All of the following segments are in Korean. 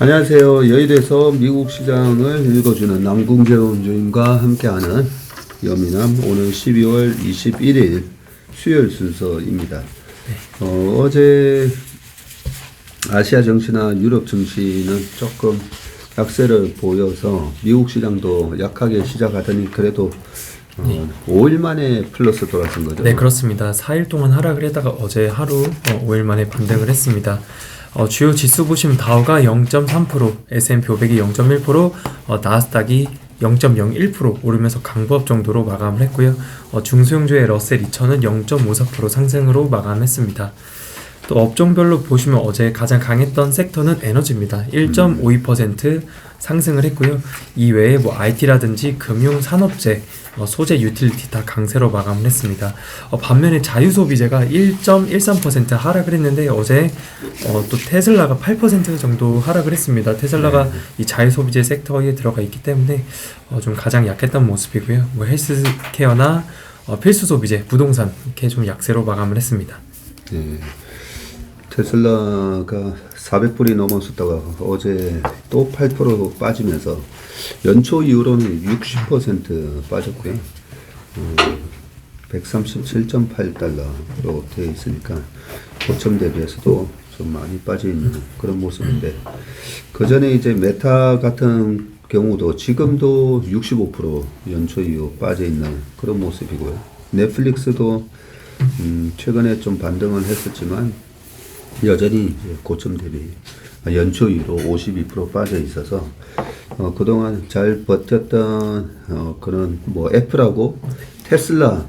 안녕하세요. 여의도에서 미국 시장을 읽어주는 남궁재훈 주임과 함께하는 여미남 오늘 12월 21일 수요일 순서입니다. 어, 어제 아시아 증시나 유럽 증시는 조금 약세를 보여서 미국 시장도 약하게 시작하더니 그래도 어, 5일 만에 플러스 돌아선 거죠. 네, 그렇습니다. 4일 동안 하락을 했다가 어제 하루 어, 5일 만에 반등을 했습니다. 어, 주요 지수 보시면 다우가 0.3%, S&P 500이 0.1%, 어, 나스닥이 0.01% 오르면서 강보합 정도로 마감을 했고요. 어, 중소형주의 러셀 2000은 0.54% 상승으로 마감했습니다. 또 업종별로 보시면 어제 가장 강했던 섹터는 에너지입니다. 1.52% 상승을 했고요. 이외에 뭐 IT라든지 금융 산업재, 어, 소재 유틸리티 다 강세로 마감을 했습니다. 어, 반면에 자유소비재가 1.13% 하락을 했는데 어제 어, 또 테슬라가 8% 정도 하락을 했습니다. 테슬라가 이 자유소비재 섹터에 들어가 있기 때문에 어, 좀 가장 약했던 모습이고요. 뭐 헬스케어나 어, 필수 소비재, 부동산 이렇게 좀 약세로 마감을 했습니다. 네. 테슬라가 400불이 넘었었다가 어제 또 8% 빠지면서 연초 이후로는 60% 빠졌고요. 어, 137.8달러로 되어 있으니까 고점 대비해서도 좀 많이 있는 그런 모습인데 그 전에 이제 메타 같은 경우도 지금도 65% 연초 이후 빠져 있는 그런 모습이고요. 넷플릭스도 음, 최근에 좀 반등을 했었지만 여전히 고점 대비 연초 이후로 52% 빠져 있어서 어, 그동안 잘 버텼던 어, 그런 뭐 애플하고 테슬라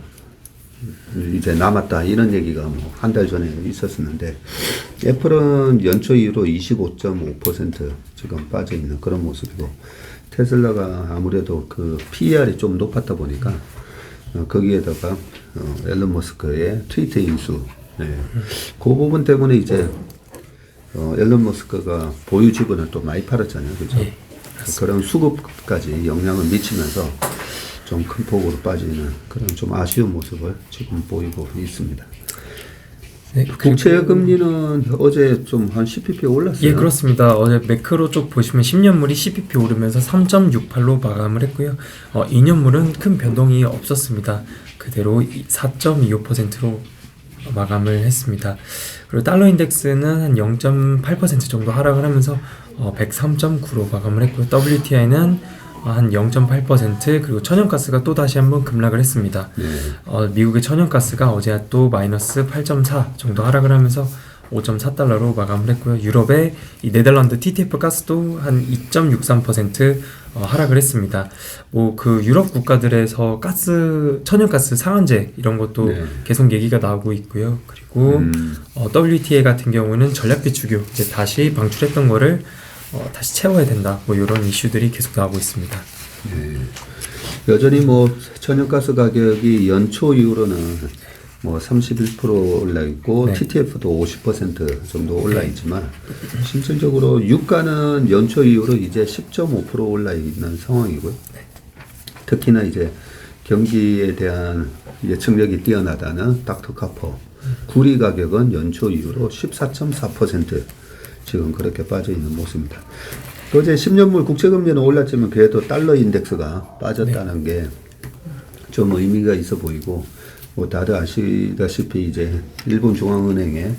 이제 남았다 이런 얘기가 뭐 한 달 전에 있었었는데 애플은 연초 이후로 25.5% 지금 빠져 있는 그런 모습이고 테슬라가 아무래도 그 PER이 좀 높았다 보니까 어, 거기에다가 어, 앨런 머스크의 트위터 인수 네. 그 부분 때문에 이제 어, 앨런 머스크가 보유 지분을 또 많이 팔았잖아요, 그죠? 네, 그런 수급까지 영향을 미치면서 좀 큰 폭으로 빠지는 그런 좀 아쉬운 모습을 지금 보이고 있습니다. 네, 국채 금리는 어제 좀 한 10pp 올랐어요. 예, 그렇습니다. 어제 매크로 쪽 보시면 10년물이 10bp 오르면서 3.68로 마감을 했고요. 어, 2년물은 큰 변동이 없었습니다. 그대로 4.25%로 마감을 했습니다. 그리고 달러 인덱스는 한 0.8% 정도 하락을 하면서 어, 103.9로 마감을 했고요. WTI는 한 0.8% 그리고 천연가스가 또 다시 한번 급락을 했습니다. 네. 어, 미국의 천연가스가 어제 또 마이너스 8.4 정도 하락을 하면서 5.4달러로 마감을 했고요. 유럽의 이 네덜란드 TTF 가스도 한 2.63% 어, 하락을 했습니다. 뭐 그 유럽 국가들에서 가스 천연가스 상한제 이런 것도 네. 계속 얘기가 나오고 있고요. 그리고 음, 어, WTA 같은 경우는 전략 비축유 이제 다시 방출했던 거를 어, 다시 채워야 된다. 뭐 이런 이슈들이 계속 나오고 있습니다. 네. 여전히 뭐 천연가스 가격이 연초 이후로는 뭐 31% 올라 있고 네. TTF도 50% 정도 올라 있지만 실질적으로 유가는 연초 이후로 이제 10.5% 올라 있는 상황이고요. 특히나 이제 경기에 대한 예측력이 뛰어나다는 닥터카퍼 구리 가격은 연초 이후로 14.4% 지금 그렇게 빠져 있는 모습입니다. 어제 10년물 국채금리는 올랐지만 그래도 달러 인덱스가 빠졌다는 게좀 의미가 있어 보이고 뭐 다들 아시다시피 이제 일본 중앙은행의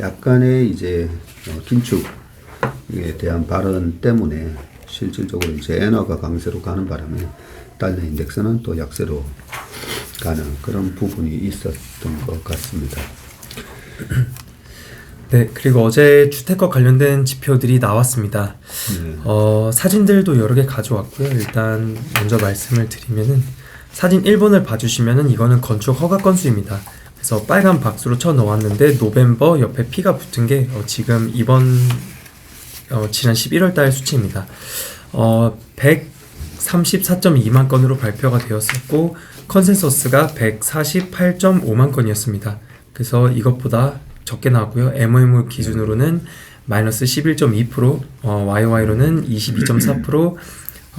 약간의 이제 어, 긴축에 대한 발언 때문에 실질적으로 이제 엔화가 강세로 가는 바람에 달러 인덱스는 또 약세로 가는 그런 부분이 있었던 것 같습니다. 네, 그리고 어제 주택과 관련된 지표들이 나왔습니다. 네. 어, 사진들도 여러 개 가져왔고요. 일단 먼저 말씀을 드리면은 사진 1번을 봐주시면은 이거는 건축 허가 건수입니다. 그래서 빨간 박스로 쳐 넣었는데 노벤버 옆에 P가 붙은 게 어, 지금 이번 어, 지난 11월 달 수치입니다. 어, 134.2만 건으로 발표가 되었었고 컨센서스가 148.5만 건이었습니다. 그래서 이것보다 적게 나왔고요. MOM 기준으로는 마이너스 11.2%, 어, YY로는 22.4%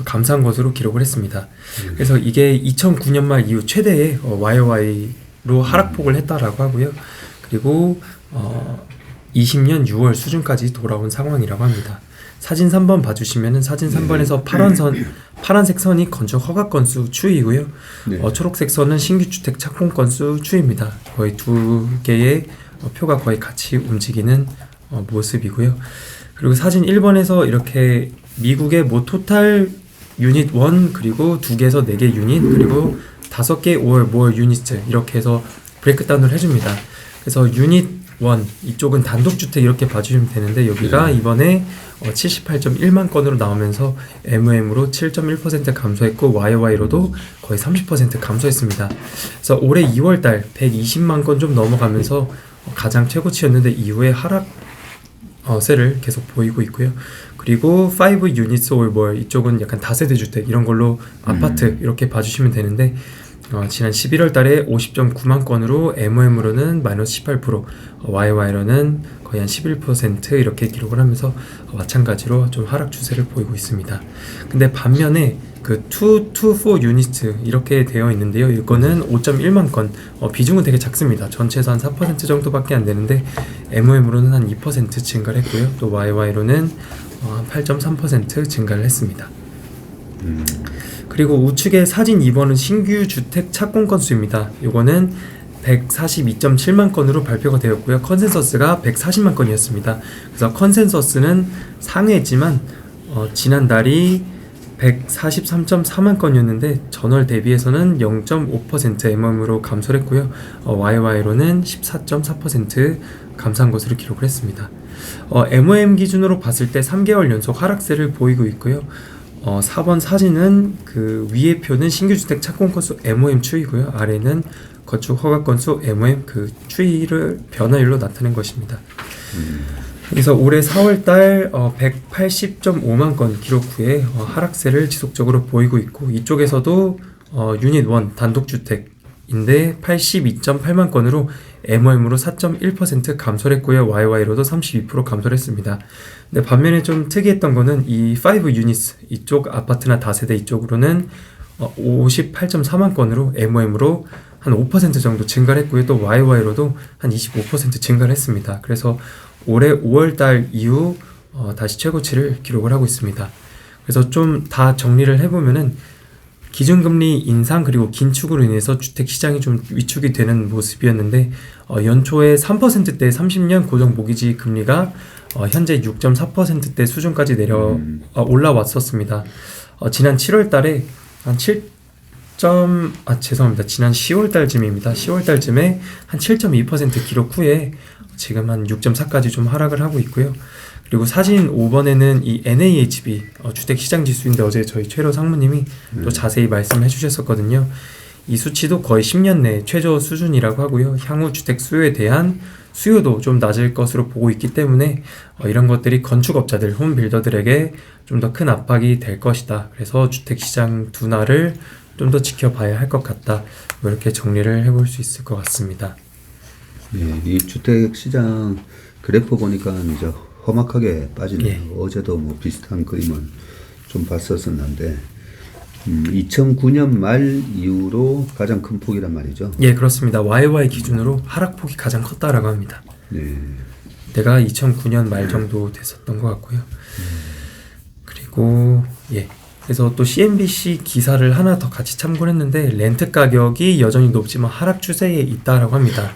감사한 것으로 기록을 했습니다. 그래서 이게 2009년 말 이후 최대의 어, YY로 하락폭을 했다라고 하고요. 그리고 어, 20년 6월 수준까지 돌아온 상황이라고 합니다. 사진 3번 봐주시면은 사진 3번에서 파란 선 파란색 선이 건축 허가 건수 추이고요. 네. 어, 초록색 선은 신규 주택 착공 건수 추이입니다. 거의 두 개의 어, 표가 거의 같이 움직이는 어, 모습이고요. 그리고 사진 1번에서 이렇게 미국의 뭐 토탈 유닛 1 그리고 두 개에서 네개 유닛 그리고 다섯 개 5월 모월 유닛 이렇게 해서 브레이크다운을 해줍니다. 그래서 유닛 1 이쪽은 단독주택 이렇게 봐주시면 되는데 여기가 네. 이번에 어, 78.1만 건으로 나오면서 MOM으로 7.1% 감소했고 YY로도 거의 30% 감소했습니다. 그래서 올해 2월달 120만 건 좀 넘어가면서 어, 가장 최고치였는데 이후에 하락 어, 세를 계속 보이고 있고요. 그리고 5 유닛 or more 이쪽은 약간 다세대 주택 이런 걸로 아파트 이렇게 봐주시면 되는데 어, 지난 11월 달에 50.9만 건으로 MOM으로는 마이너스 18%, 어, YY로는 거의 한 11% 이렇게 기록을 하면서 어, 마찬가지로 좀 하락 추세를 보이고 있습니다. 근데 반면에 그 2, 2, 4 유니트 이렇게 되어 있는데요. 이거는 5.1만 건, 어, 비중은 되게 작습니다. 전체에서 한4% 정도밖에 안 되는데 MOM으로는 한 2% 증가를 했고요. 또 YY로는 어, 한8.3% 증가를 했습니다. 음, 그리고 우측에 사진 2번은 신규 주택 착공 건수입니다. 요거는 142.7만 건으로 발표가 되었고요. 컨센서스가 140만 건이었습니다. 그래서 컨센서스는 상회했지만 어, 지난달이 143.4만 건이었는데 전월 대비해서는 0.5% MM으로 감소를 했고요. 어, YY로는 14.4% 감소한 것으로 기록을 했습니다. 어, MOM 기준으로 봤을 때 3개월 연속 하락세를 보이고 있고요. 어, 4번 사진은 그 위의 표는 신규 주택 착공 건수 MOM 추이고요. 아래는 건축 허가 건수 MOM 그 추이를 변화율로 나타낸 것입니다. 그래서 올해 4월달 어, 180.5만 건 기록 후에 어, 하락세를 지속적으로 보이고 있고 이쪽에서도 어, 유닛 1 단독 주택인데 82.8만 건으로 MOM으로 4.1% 감소를 했고요. YY로도 32% 감소를 했습니다. 근데 반면에 좀 특이했던 거는 이 5 유닛 이쪽 아파트나 다세대 이쪽으로는 어, 58.4만 건으로 MOM으로 한 5% 정도 증가를 했고요. 또 YY로도 한 25% 증가를 했습니다. 그래서 올해 5월 달 이후 어, 다시 최고치를 기록을 하고 있습니다. 그래서 좀 다 정리를 해보면은 기준금리 인상 그리고 긴축으로 인해서 주택 시장이 좀 위축이 되는 모습이었는데 어, 연초에 3%대 30년 고정 모기지 금리가 어, 현재 6.4%대 수준까지 내려 음. 어, 올라왔었습니다. 어, 지난 7월달에 한 7. 점, 아 죄송합니다. 지난 10월 달쯤입니다. 10월 달쯤에 한 7.2% 기록 후에 지금 한 6.4까지 좀 하락을 하고 있고요. 그리고 사진 5번에는 이 NAHB 어, 주택 시장 지수인데 어제 저희 최로 상무님이 또 자세히 말씀해 주셨었거든요. 이 수치도 거의 10년 내 최저 수준이라고 하고요. 향후 주택 수요에 대한 수요도 좀 낮을 것으로 보고 있기 때문에 어, 이런 것들이 건축업자들, 홈빌더들에게 좀 더 큰 압박이 될 것이다. 그래서 주택 시장 둔화를 좀 더 지켜봐야 할 것 같다. 뭐 이렇게 정리를 해볼 수 있을 것 같습니다. 예, 이 주택 시장 그래프 보니까 이제 험악하게 빠지네요. 예. 어제도 뭐 비슷한 그림을 좀 봤었었는데, 음, 2009년 말 이후로 가장 큰 폭이란 말이죠. 예, 그렇습니다. YY 기준으로 하락폭이 가장 컸다라고 합니다. 네. 내가 2009년 말 정도 됐었던 것 같고요. 그리고 예. 그래서 또 CNBC 기사를 하나 더 같이 참고를 했는데 렌트 가격이 여전히 높지만 하락 추세에 있다라고 합니다.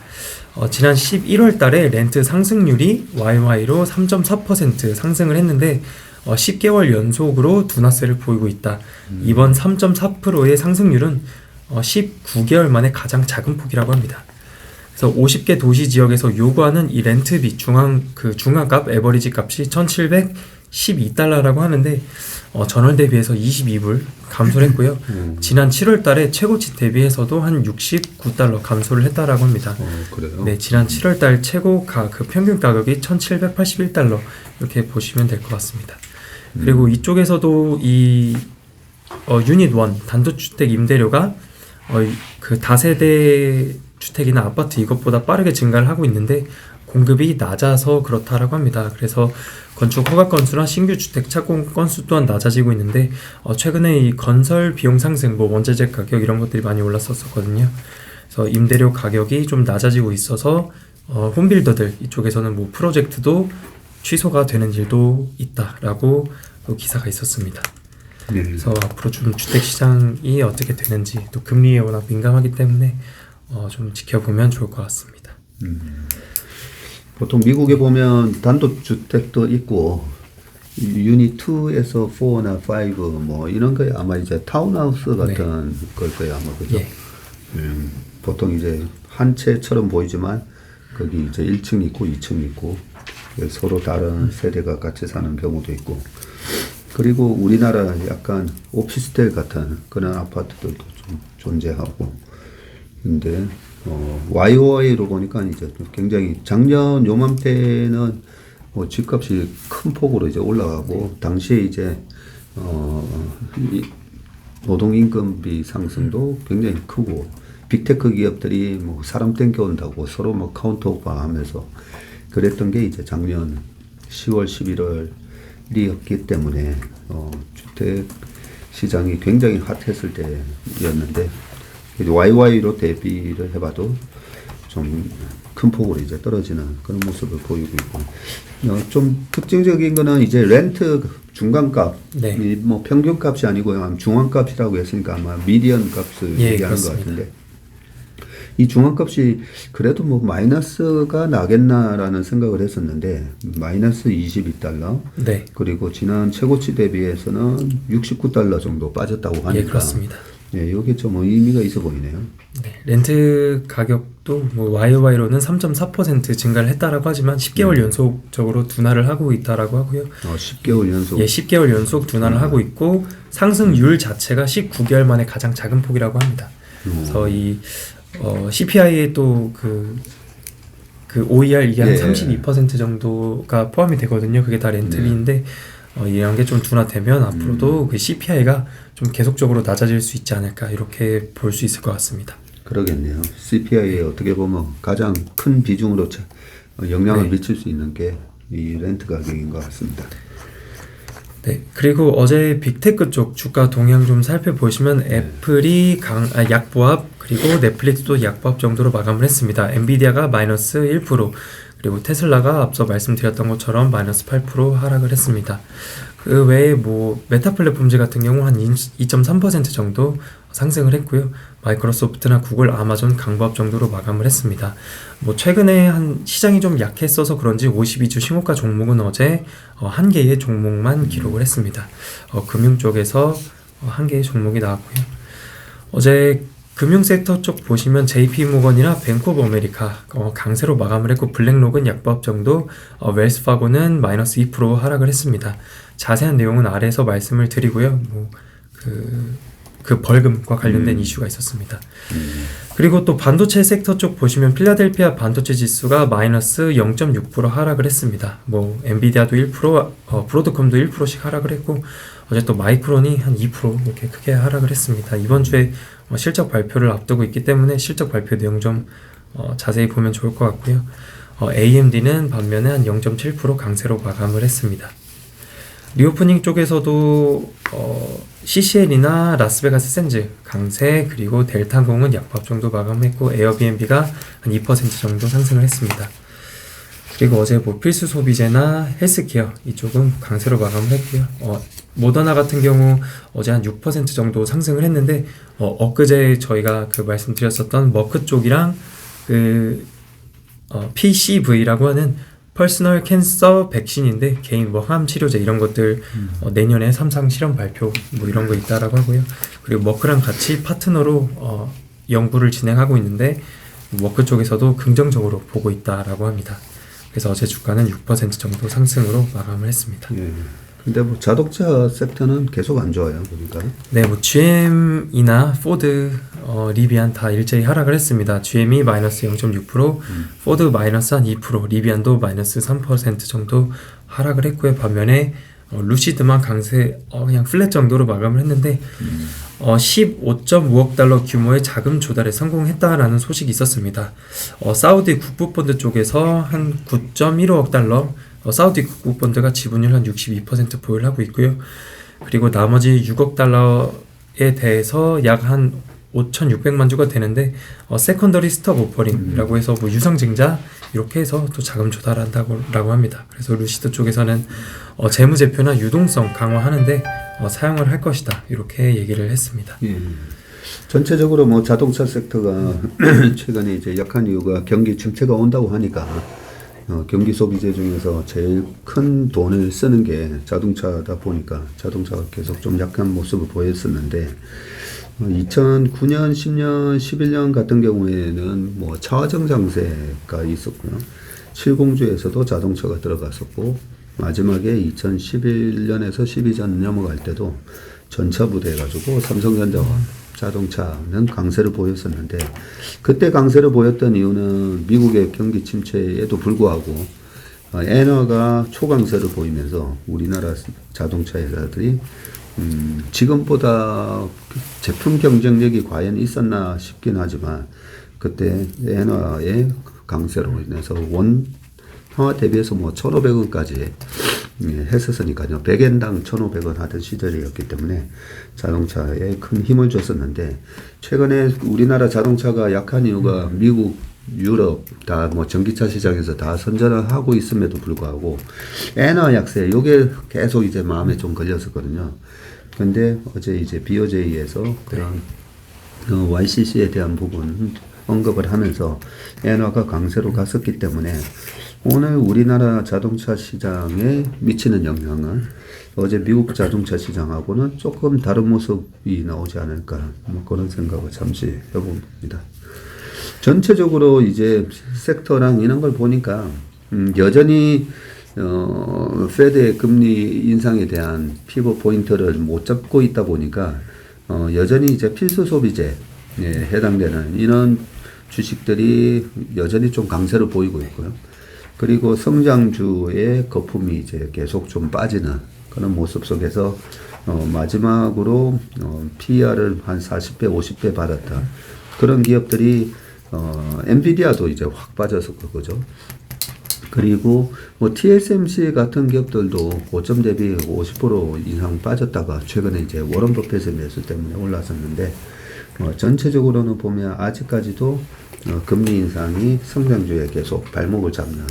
어, 지난 11월 달에 렌트 상승률이 YY로 3.4% 상승을 했는데 어, 10개월 연속으로 둔화세를 보이고 있다. 이번 3.4%의 상승률은 어, 19개월 만에 가장 작은 폭이라고 합니다. 그래서 50개 도시 지역에서 요구하는 이 렌트비 중앙 그 중앙값 에버리지 값이 1,712달러라고 하는데 어, 전월 대비해서 22불 감소를 했고요. 음. 지난 7월 달에 최고치 대비해서도 한 69달러 감소를 했다라고 합니다. 어, 그래요? 네, 지난 7월 달 최고 가, 그 평균 가격이 1,781달러 이렇게 보시면 될 것 같습니다. 그리고 이쪽에서도 이 어, 유닛 1 단독주택 임대료가 어, 그 다세대 주택이나 아파트 이것보다 빠르게 증가를 하고 있는데 공급이 낮아서 그렇다라고 합니다. 그래서 건축 허가 건수나 신규 주택 착공 건수 또한 낮아지고 있는데 어, 최근에 이 건설 비용 상승, 뭐 원자재 가격 이런 것들이 많이 올랐었거든요. 그래서 임대료 가격이 좀 낮아지고 있어서 어, 홈빌더들 이쪽에서는 뭐 프로젝트도 취소가 되는 일도 있다라고 또 기사가 있었습니다. 네. 그래서 앞으로 좀 주택 시장이 어떻게 되는지 또 금리에 워낙 민감하기 때문에 어, 좀 지켜보면 좋을 것 같습니다. 보통 미국에 보면 단독 주택도 있고 유닛 2에서 4나 5뭐 이런 거에 아마 이제 타운하우스 같은 걸 거예요 아마 그죠? 예. 음, 보통 이제 한 채처럼 보이지만 거기 이제 1층 있고 2층 있고 서로 다른 세대가 같이 사는 경우도 있고 그리고 우리나라 약간 오피스텔 같은 그런 아파트들도 좀 존재하고 근데 어, YOI로 보니까 이제 굉장히 작년 요맘때는 뭐 집값이 큰 폭으로 이제 올라가고 당시에 이제 어, 이 노동 임금비 상승도 굉장히 크고 빅테크 기업들이 뭐 사람 땡겨온다고 서로 뭐 카운터 오버하면서 그랬던 게 이제 작년 10월 11월이었기 때문에 어, 주택 시장이 굉장히 핫했을 때였는데 YY로 대비를 해봐도 좀 큰 폭으로 이제 떨어지는 그런 모습을 보이고 있고 어, 좀 특징적인 거는 이제 렌트 중간값 네. 이뭐 평균값이 아니고 아마 중앙값이라고 했으니까 아마 미디언 값을 예, 얘기하는 그렇습니다. 것 같은데 이 중앙값이 그래도 뭐 마이너스가 나겠나라는 생각을 했었는데 마이너스 22달러 네, 그리고 지난 최고치 대비해서는 69달러 정도 빠졌다고 하니까 예 그렇습니다. 예, 이게 좀 의미가 있어 보이네요. 네, 렌트 가격도 뭐 YOY로는 3.4% 증가를 했다라고 하지만 10개월 연속적으로 둔화를 하고 있다라고 하고요. 어, 10개월 연속 예, 10개월 연속 둔화를 하고 있고 상승률 자체가 19개월 만에 가장 작은 폭이라고 합니다. 그래서 이 어, CPI에 또그 그 OER 이게 한 예. 32% 정도가 포함이 되거든요. 그게 다 렌트비인데 어, 이런 게 좀 둔화되면 앞으로도 그 CPI가 좀 계속적으로 낮아질 수 있지 않을까 이렇게 볼 수 있을 것 같습니다. 그러겠네요. CPI에 어떻게 보면 가장 큰 비중으로 차- 어, 영향을 네. 미칠 수 있는 게 이 렌트 가격인 것 같습니다. 네, 그리고 어제 빅테크 쪽 주가 동향 좀 살펴보시면 애플이 강, 아, 약보합 그리고 넷플릭스도 약보합 정도로 마감을 했습니다. 엔비디아가 마이너스 1% 그리고 테슬라가 앞서 말씀드렸던 것처럼 마이너스 8% 하락을 했습니다. 그 외에 뭐 메타 플랫폼즈 같은 경우 한 2.3% 정도 상승을 했고요. 마이크로소프트나 구글, 아마존 강보합 정도로 마감을 했습니다. 뭐 최근에 한 시장이 좀 약했어서 그런지 52주 신고가 종목은 어제 어, 한 개의 종목만 기록을 했습니다. 어, 금융 쪽에서 어, 한 개의 종목이 나왔고요. 어제 금융 섹터 쪽 보시면 JP 모건이나 뱅크 오브 아메리카 어, 강세로 마감을 했고 블랙록은 약보합 정도, 어, 웰스파고는 마이너스 2% 하락을 했습니다. 자세한 내용은 아래에서 말씀을 드리고요. 뭐 그 그 벌금과 관련된 음. 이슈가 있었습니다. 그리고 또 반도체 섹터 쪽 보시면 필라델피아 반도체 지수가 마이너스 0.6% 하락을 했습니다. 뭐 엔비디아도 1%, 어, 브로드컴도 1%씩 하락을 했고 어제 또 마이크론이 한 2% 이렇게 크게 하락을 했습니다. 이번 주에 어, 실적 발표를 앞두고 있기 때문에 실적 발표 내용 좀 어, 자세히 보면 좋을 것 같고요. 어, AMD는 반면에 한 0.7% 강세로 마감을 했습니다. 리오프닝 쪽에서도 어, CCL이나 라스베가스 샌즈 강세 그리고 델타공은 약밥 정도 마감했고 에어비앤비가 한 2% 정도 상승을 했습니다. 그리고 어제 뭐 필수 소비재나 헬스케어 이쪽은 강세로 마감을 했고요. 어, 모더나 같은 경우 어제 한 6% 정도 상승을 했는데 어, 엊그제 저희가 그 말씀드렸었던 머크 쪽이랑 그 어, PCV라고 하는 퍼스널 캔서 백신인데 개인 뭐 항암 치료제 이런 것들 어, 내년에 삼상 실험 발표 뭐 이런 거 있다라고 하고요. 그리고 머크랑 같이 파트너로 어, 연구를 진행하고 있는데 머크 쪽에서도 긍정적으로 보고 있다라고 합니다. 그래서 어제 주가는 6% 정도 상승으로 마감을 했습니다. 예. 근데 뭐 자동차 섹터는 계속 안 좋아요, 보니까. 네, 뭐 GM이나 포드, 어, 리비안 다 일제히 하락을 했습니다. GM이 마이너스 0.6%, 포드 마이너스 한 2%, 리비안도 마이너스 3% 정도 하락을 했고요. 반면에 어, 루시드만 강세, 어, 그냥 플랫 정도로 마감을 했는데 어, 15.5억 달러 규모의 자금 조달에 성공했다라는 소식이 있었습니다. 어, 사우디 국부펀드 쪽에서 한 9.15억 달러, 어, 사우디 국부펀드가 지분율 한 62% 보유를 하고 있고요. 그리고 나머지 6억 달러에 대해서 약 한 5,600만 주가 되는데 어, 세컨더리 스톡 오퍼링이라고 해서 뭐 유상증자 이렇게 해서 또 자금 조달한다고 라고 합니다. 그래서 루시드 쪽에서는 어, 재무제표나 유동성 강화하는데 어, 사용을 할 것이다 이렇게 얘기를 했습니다. 예. 전체적으로 뭐 자동차 섹터가 최근에 이제 약한 이유가 경기 침체가 온다고 하니까 어, 경기 소비재 중에서 제일 큰 돈을 쓰는 게 자동차다 보니까 자동차가 계속 좀 약한 모습을 보였었는데 어, 2009년, 10년, 11년 같은 경우에는 뭐 차화정 장세가 있었고요. 70주에서도 자동차가 들어갔었고 마지막에 2011년에서 12전 넘어갈 때도 전차 부대 해가지고 삼성전자와 자동차는 강세를 보였었는데 그때 강세를 보였던 이유는 미국의 경기 침체에도 불구하고 어, 엔화가 초강세를 보이면서 우리나라 자동차 회사들이 음, 지금보다 제품 경쟁력이 과연 있었나 싶긴 하지만 그때 엔화의 강세로 인해서 원 화화 대비해서 뭐 1,500원까지 예, 했었으니까요. 100엔당 1,500원 하던 시절이었기 때문에 자동차에 큰 힘을 줬었는데 최근에 우리나라 자동차가 약한 이유가 미국, 유럽 다 뭐 전기차 시장에서 다 선전을 하고 있음에도 불구하고 엔화 약세 요게 계속 이제 마음에 좀 걸렸었거든요. 근데 어제 이제 BOJ에서 그런 어, YCC에 대한 부분 언급을 하면서 엔화가 강세로 갔었기 때문에 오늘 우리나라 자동차 시장에 미치는 영향은 어제 미국 자동차 시장하고는 조금 다른 모습이 나오지 않을까 뭐 그런 생각을 잠시 해봅니다. 전체적으로 이제 섹터랑 이런 걸 보니까 음, 여전히 어, 페드의 금리 인상에 대한 피벗 포인트를 못 잡고 있다 보니까 어, 여전히 이제 필수 소비재에 해당되는 이런 주식들이 여전히 좀 강세를 보이고 있고요. 그리고 성장주의 거품이 이제 계속 좀 빠지는 그런 모습 속에서 어, 마지막으로 어, PER을 한 40배, 50배 받았다. 그런 기업들이 어, 엔비디아도 이제 확 빠졌었고 그죠. 그리고 뭐 TSMC 같은 기업들도 고점 대비 50% 이상 빠졌다가 최근에 이제 워런 버핏의 매수 때문에 올랐었는데 어, 전체적으로는 보면 아직까지도 어, 금리 인상이 성장주에 계속 발목을 잡는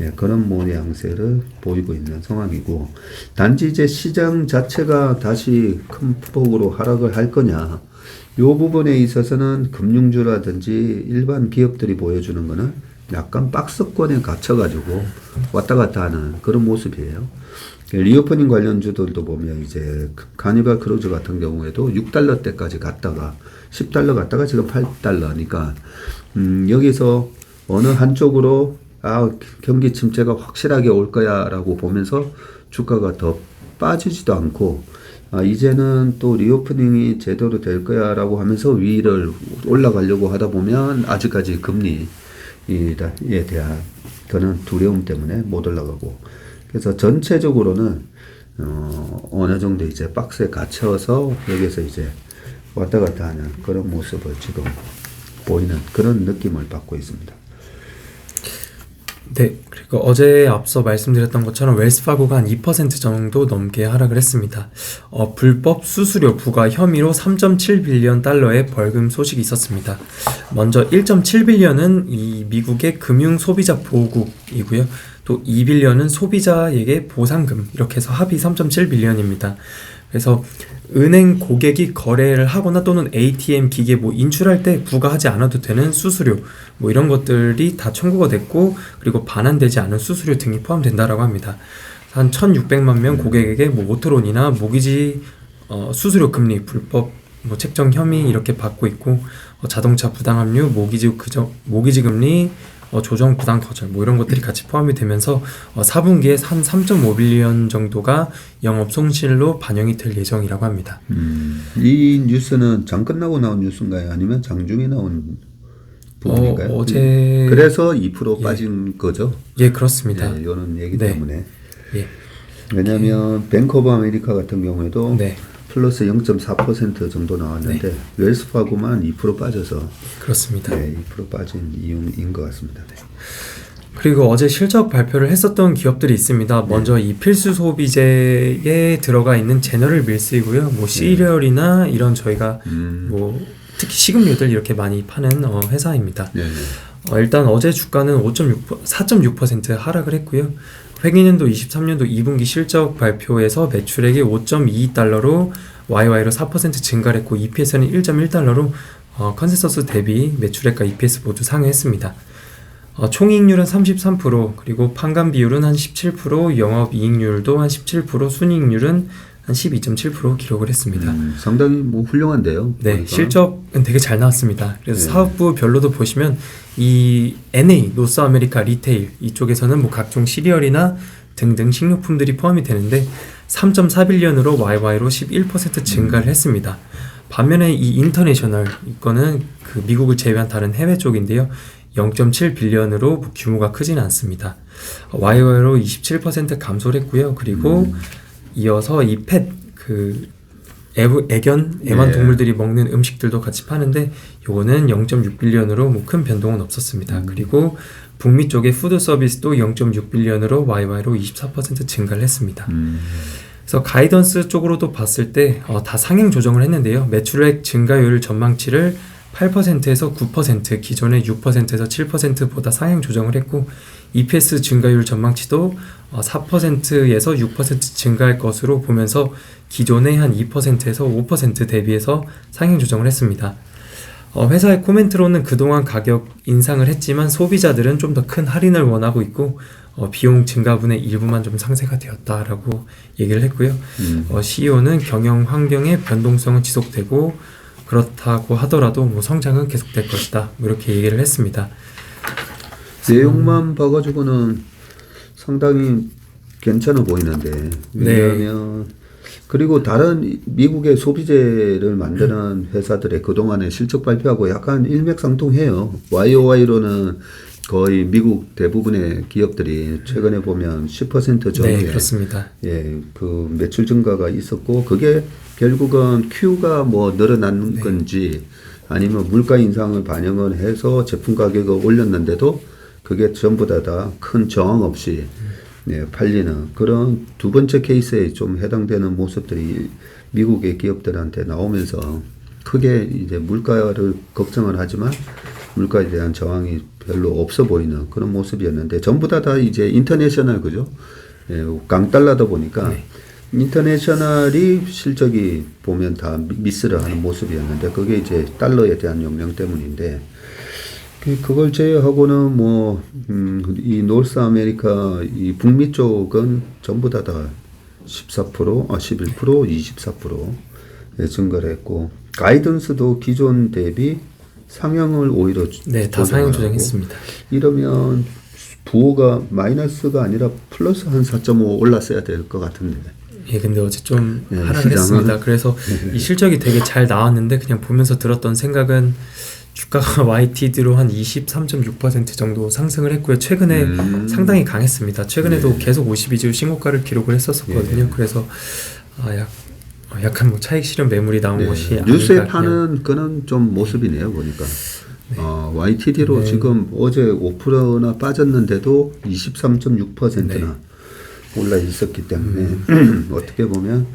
예, 그런 모양새를 보이고 있는 상황이고 단지 이제 시장 자체가 다시 큰 폭으로 하락을 할 거냐 요 부분에 있어서는 금융주라든지 일반 기업들이 보여주는 거는 약간 박스권에 갇혀가지고 왔다 갔다 하는 그런 모습이에요. 리오프닝 관련주들도 보면 이제 카니발 크루즈 같은 경우에도 6달러 때까지 갔다가 10달러 갔다가 지금 8달러니까 음, 여기서 어느 한쪽으로 아 경기 침체가 확실하게 올 거야라고 보면서 주가가 더 빠지지도 않고 아, 이제는 또 리오프닝이 제대로 될 거야 라고 하면서 위를 올라가려고 하다 보면 아직까지 금리에 대한 그런 두려움 때문에 못 올라가고 그래서 전체적으로는 어, 어느 정도 이제 박스에 갇혀서 여기서 이제 왔다 갔다 하는 그런 모습을 지금 보이는 그런 느낌을 받고 있습니다. 네, 그리고 어제 앞서 말씀드렸던 것처럼 웰스파고가 한 2% 정도 넘게 하락을 했습니다. 어, 불법 수수료 부과 혐의로 3.7 빌리언 달러의 벌금 소식이 있었습니다. 먼저 1.7 빌리언은 이 미국의 금융 소비자 보호국이고요. 또 2빌리언은 소비자에게 보상금 이렇게 해서 합이 3.7 빌리언입니다. 그래서 은행 고객이 거래를 하거나 또는 ATM 기계 뭐 인출할 때 부과하지 않아도 되는 수수료 뭐 이런 것들이 다 청구가 됐고 그리고 반환되지 않은 수수료 등이 포함된다라고 합니다. 한 1,600만 명 고객에게 뭐 모토론이나 모기지 어, 수수료 금리 불법 뭐 책정 혐의 이렇게 받고 있고 어, 자동차 부당 합류 모기지 그저 모기지 금리 어, 조정 부당 거절 뭐 이런 것들이 같이 포함이 되면서 어, 4분기에 한 3.5빌리언 정도가 영업 손실로 반영이 될 예정이라고 합니다. 음, 이 뉴스는 장 끝나고 나온 뉴스인가요? 아니면 장중에 나온 부분인가요? 어, 어제- 그래서 2% 빠진 거죠? 예, 그렇습니다. 예, 이런 얘기 네. 때문에 예. 왜냐하면 뱅크 오브 아메리카 같은 경우에도 네. 플러스 0.4% 정도 나왔는데 웰스파고만 2% 빠져서 그렇습니다. 네, 2% 빠진 이유인 것 같습니다. 네. 그리고 어제 실적 발표를 했었던 기업들이 있습니다. 먼저 이 필수 소비재에 들어가 있는 제너럴 밀스이고요. 뭐 시리얼이나 이런 저희가 음, 뭐 특히 식음료들 이렇게 많이 파는 어, 회사입니다. 네. 어, 일단 어제 주가는 5.6 4.6% 하락을 했고요. 회계년도 23년도 2분기 실적 발표에서 매출액이 5.2달러로 YY로 4% 증가를 했고 EPS는 1.1달러로 어, 컨센서스 대비 매출액과 EPS 모두 상회했습니다. 어, 총이익률은 33% 그리고 판관 비율은 한 17% 영업이익률도 한 17% 순이익률은 한 12.7% 기록을 했습니다. 음, 상당히 뭐 훌륭한데요. 네, 보니까. 실적은 되게 잘 나왔습니다. 그래서 네. 사업부 별로도 보시면 이 NA 노스 아메리카 리테일 이쪽에서는 뭐 각종 시리얼이나 등등 식료품들이 포함이 되는데 3.4빌리언으로 YY로 11% 증가를 했습니다. 반면에 이 인터내셔널 이거는 그 미국을 제외한 다른 해외 쪽인데요. 0.7 빌리언으로 규모가 크지는 않습니다. YY로 27% 감소를 했고요. 그리고 이어서 이 펫그 애견 애완 네. 동물들이 먹는 음식들도 같이 파는데 요거는 0.6빌리언으로 뭐 큰 변동은 없었습니다. 그리고 북미 쪽의 푸드 서비스도 0.6빌리언으로 YY로 24% 증가를 했습니다. 음, 그래서 가이던스 쪽으로도 봤을 때 어, 다 상향 조정을 했는데요. 매출액 증가율 전망치를 8%에서 9%, 기존의 6%에서 7%보다 상향 조정을 했고 EPS 증가율 전망치도 어, 4%에서 6% 증가할 것으로 보면서 기존의 한 2%에서 5% 대비해서 상향 조정을 했습니다. 어, 회사의 코멘트로는 그동안 가격 인상을 했지만 소비자들은 좀 더 큰 할인을 원하고 있고 어, 비용 증가분의 일부만 좀 상쇄가 되었다라고 얘기를 했고요. 음. 어, CEO는 경영 환경의 변동성은 지속되고 그렇다고 하더라도 뭐 성장은 계속될 것이다. 뭐 이렇게 얘기를 했습니다. 내용만 봐가지고는 상당히 괜찮아 보이는데 네. 왜냐하면 그리고 다른 미국의 소비재를 만드는 회사들의 그동안의 실적 발표하고 약간 일맥상통해요. YOY로는 거의 미국 대부분의 기업들이 최근에 보면 10% 전후에 네, 그렇습니다. 예, 그 매출 증가가 있었고 그게 결국은 Q가 뭐 늘어난 네. 건지 아니면 물가 인상을 반영을 해서 제품 가격을 올렸는데도 그게 전부 다 다 큰 저항 없이 예, 팔리는 그런 두 번째 케이스에 좀 해당되는 모습들이 미국의 기업들한테 나오면서 크게 이제 물가를 걱정을 하지만 물가에 대한 저항이 별로 없어 보이는 그런 모습이었는데 전부 다 다 이제 인터내셔널 그죠? 예, 강달러다 보니까 네. 인터내셔널이 실적이 보면 다 미- 미스를 하는 모습이었는데 그게 이제 달러에 대한 영향 때문인데 그- 그걸 제외하고는 뭐, 음, 이 노스 아메리카, 이 북미 쪽은 전부 다 다 14%, 아, 11%, 24% 예, 증가를 했고, 가이던스도 기존 대비 상향을 오히려 네, 다 상향 조정했습니다. 이러면 부호가 마이너스가 아니라 플러스 한 4.5 올랐어야 될 것 같은데. 예, 근데 어제 좀 네, 하락을 시장은? 했습니다. 그래서 이 실적이 되게 잘 나왔는데 그냥 보면서 들었던 생각은 주가가 YTD로 한 23.6% 정도 상승을 했고요. 최근에 음. 상당히 강했습니다. 최근에도 네. 계속 52주 신고가를 기록을 했었거든요. 예. 그래서 아, 약, 어, 약간 뭐 차익 실현 매물이 나온 네, 것이 뉴스에 파는 그런 좀 모습이네요 보니까. 어, YTD로 네. 지금 어제 5%나 빠졌는데도 23.6%나 올라 있었기 때문에 음. 어떻게 보면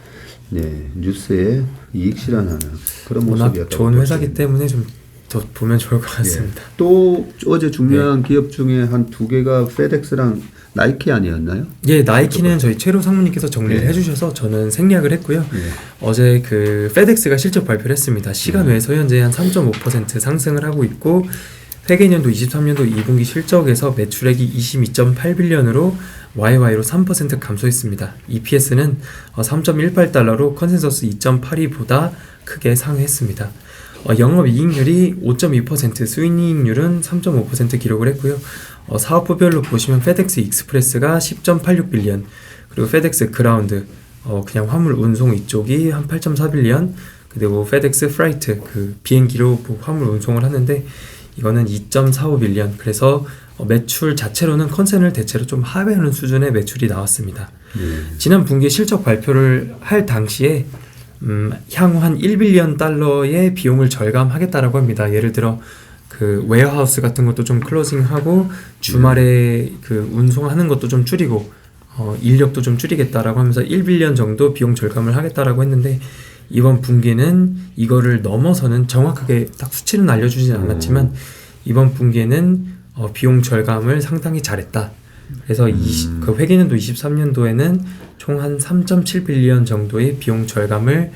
네, 뉴스에 이익 실현하는 그런 워낙 모습이었다고 좋은 회사기. 때문에 좀 더 보면 좋을 것 같습니다. 예. 또 어제 중요한 네. 기업 중에 한 두 개가 페덱스랑 나이키 아니었나요? 예, 나이키는 저희 최로 상무님께서 정리를 네. 해주셔서 저는 생략을 했고요. 예. 어제 그 페덱스가 실적 발표를 했습니다. 음. 시간 외에서 현재 한 3.5% 상승을 하고 있고 회계년도 23년도 2분기 실적에서 매출액이 22.8빌리언으로 YY로 3% 감소했습니다. EPS는 3.18달러로 컨센서스 2.82보다 크게 상회했습니다. 어, 영업이익률이 5.2%, 수익이익률은 3.5% 기록을 했고요. 어, 사업부별로 보시면 페덱스 익스프레스가 10.86빌리언, 그리고 페덱스 그라운드, 어, 그냥 화물 운송 이쪽이 한 8.4빌리언, 그리고 페덱스 프라이트, 그 비행기로 뭐 화물 운송을 하는데 이거는 2.45빌리언. 그래서 어, 매출 자체로는 컨센을 대체로 좀 하회하는 수준의 매출이 나왔습니다. 예. 지난 분기 실적 발표를 할 당시에 음, 향후 한 1빌리언 달러의 비용을 절감하겠다라고 합니다. 예를 들어 그 웨어하우스 같은 것도 좀 클로징하고 주말에 그 운송하는 것도 좀 줄이고 어, 인력도 좀 줄이겠다라고 하면서 1빌리언 정도 비용 절감을 하겠다라고 했는데 이번 분기는 이거를 넘어서는 정확하게 딱 수치는 알려주진 않았지만 이번 분기에는 어, 비용 절감을 상당히 잘했다. 그래서 이시- 그 회계년도 23년도에는 총 한 3.7빌리언 정도의 비용 절감을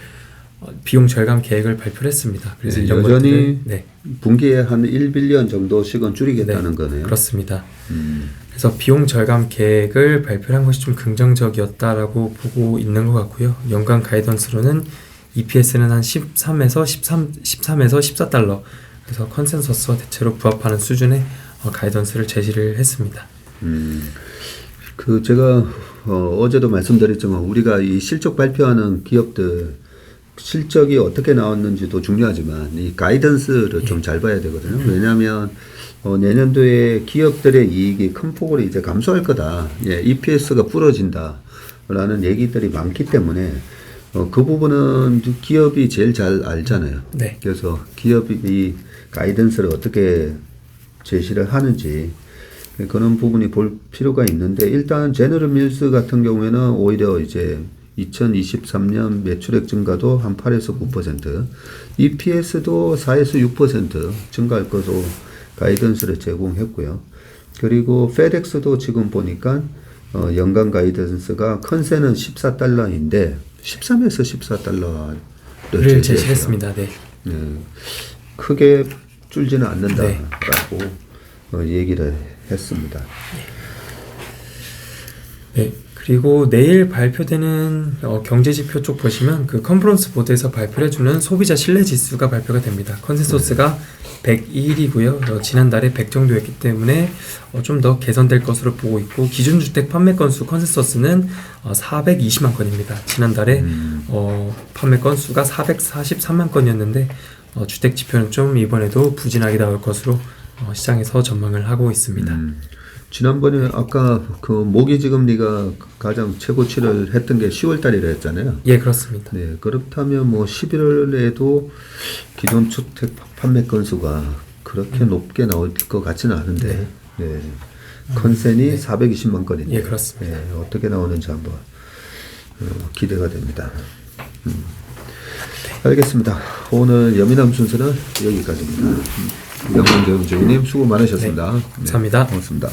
어, 비용 절감 계획을 발표를 했습니다. 그래서 네, 여전히 것들을 네, 분기에 한 1빌리언 정도씩은 줄이겠다는 네, 거네요. 그렇습니다. 음. 그래서 비용 절감 계획을 발표한 것이 좀 긍정적이었다라고 보고 있는 것 같고요. 연간 가이던스로는 EPS는 한 13에서 13, 13에서 14달러. 그래서 컨센서스와 대체로 부합하는 수준의 어, 가이던스를 제시를 했습니다. 음, 그 제가 어, 어제도 말씀드렸지만 우리가 이 실적 발표하는 기업들 실적이 어떻게 나왔는지도 중요하지만 이 가이던스를 좀 잘 봐야 되거든요. 왜냐하면 어, 내년도에 기업들의 이익이 큰 폭으로 이제 감소할 거다. 예, EPS가 부러진다 라는 얘기들이 많기 때문에 어, 그 부분은 기업이 제일 잘 알잖아요. 네. 그래서 기업이 이 가이던스를 어떻게 제시를 하는지 그런 부분이 볼 필요가 있는데 일단 제너럴 밀스 같은 경우에는 오히려 이제 2023년 매출액 증가도 한 8에서 9%, EPS도 4에서 6% 증가할 것으로 가이던스를 제공했고요. 그리고 페덱스도 지금 보니까 어, 연간 가이던스가 컨센은 14달러인데 13에서 14달러를 를 제시했습니다. 네. 네, 크게 줄지는 않는다라고 어, 얘기를 했습니다. 네. 그리고 내일 발표되는 어, 경제 지표 쪽 보시면 그 컨퍼런스 보드에서 발표를 해주는 소비자 신뢰 지수가 발표가 됩니다. 컨센서스가 101이고요. 어, 지난달에 100 정도였기 때문에 어, 좀 더 개선될 것으로 보고 있고 기준 주택 판매 건수 컨센서스는 어, 420만 건입니다. 지난달에 어, 판매 건수가 443만 건이었는데 어, 주택 지표는 좀 이번에도 부진하게 나올 것으로 어, 시장에서 전망을 하고 있습니다. 음, 지난번에 아까 그 모기 지금리가 가장 최고치를 했던 게 10월 달이라 했잖아요. 예, 그렇습니다. 네, 그렇다면 뭐 11월에도 기존 주택 판매 건수가 그렇게 높게 나올 것 같지는 않은데, 네. 컨센이 420만 건인데, 예, 그렇습니다. 네, 어떻게 나오는지 한번 어, 기대가 됩니다. 음. 알겠습니다. 오늘 여미남 순서는 여기까지입니다. 음, 영광 교육주님 수고 많으셨습니다. 네, 감사합니다. 네, 고맙습니다.